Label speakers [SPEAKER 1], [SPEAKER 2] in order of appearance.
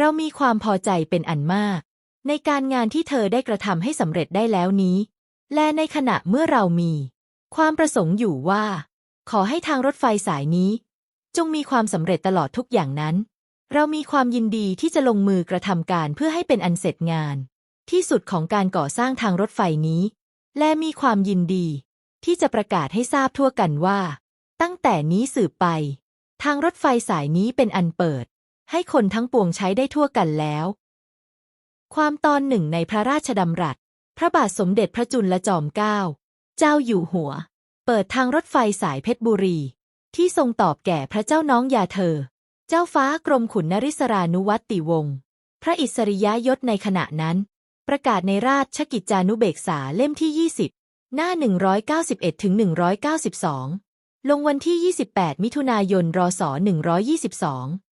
[SPEAKER 1] เรามีความพอใจเป็นอันมาก ในการงานที่เธอได้กระทำให้สำเร็จได้แล้วนี้ และในขณะเมื่อเรามี ความประสงค์อยู่ว่า ขอให้ทางรถไฟสายนี้ จงมีความสำเร็จตลอดทุกอย่างนั้น เรามีความยินดีที่จะลงมือกระทำการเพื่อให้เป็นอันเสร็จงาน ที่สุดของการก่อสร้างทางรถไฟนี้ และมีความยินดี ที่จะประกาศให้ทราบทั่วกันว่า ตั้งแต่นี้สืบไป ทางรถไฟสายนี้เป็นอันเปิด ให้คนทั้งปวงใช้ได้ทั่วกันแล้ว ความตอนหนึ่งในพระราชดำรัส พระบาทสมเด็จพระจุลจอมเกล้าเจ้าอยู่หัว เปิดทางรถไฟสายเพชรบุรี ที่ทรงตอบแก่พระเจ้าน้องยาเธอ เจ้าฟ้ากรมขุนนริศรานุวัติวงศ์พระอิสริยยศในขณะนั้น ประกาศในราชกิจจานุเบกษาเล่มที่ 20 หน้า 191ถึง192 ลงวันที่ 28 มิถุนายนรศ122